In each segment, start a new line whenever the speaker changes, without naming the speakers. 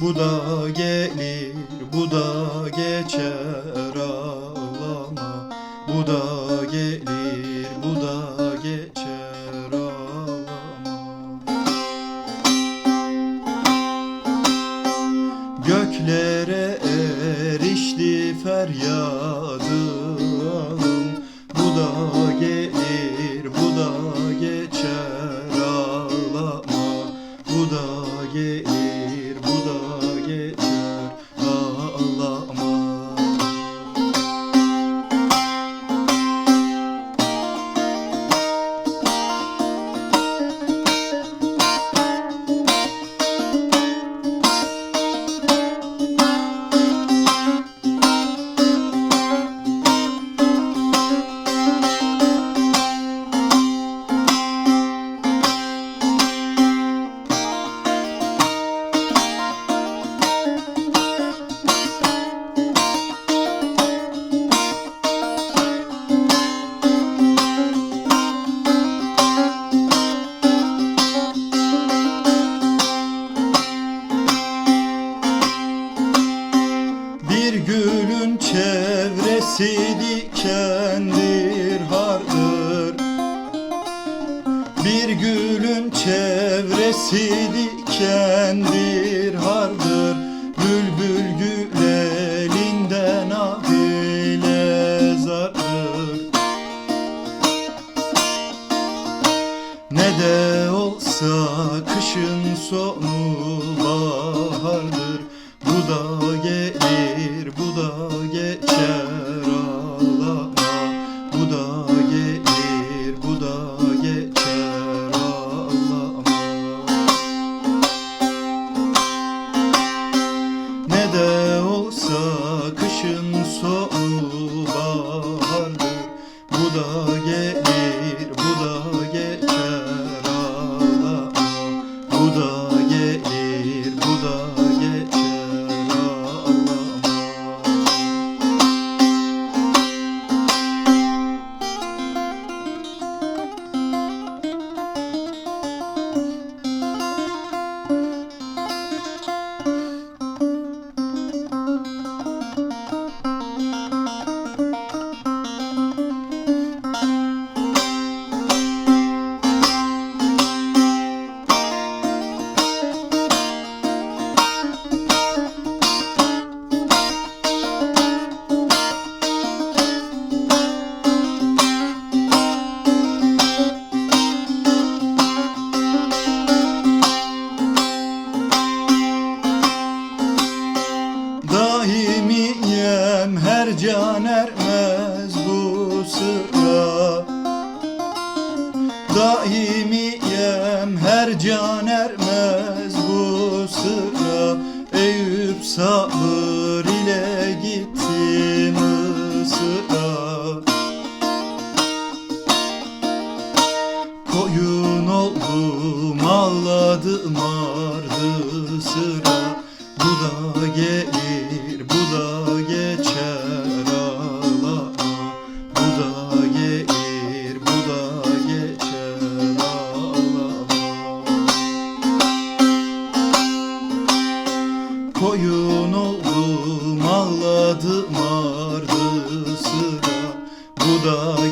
Bu da gelir bu da geçer ağlama. Bu da gelir bu da geçer ağlama. Göklere erişti feryadı ahım Bu da gelir bu da geçer ağlama. Bu da gelir bu dikendir hardır. Bir gülün çevresi dikendir hardır. Bülbül gül elinden ah ile zardır. Ne de olsa kışın sonu bahardır. Bu da gelir kışın sonu bahardır Bu da gelir bu da geçer. Ağlama Bu da gelir bu da Daimiyem her can ermez bu sıra. Eyüp sabır ile gitti Mısır'a. Koyun oldum ağladım ardı sıra. Bu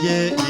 ardı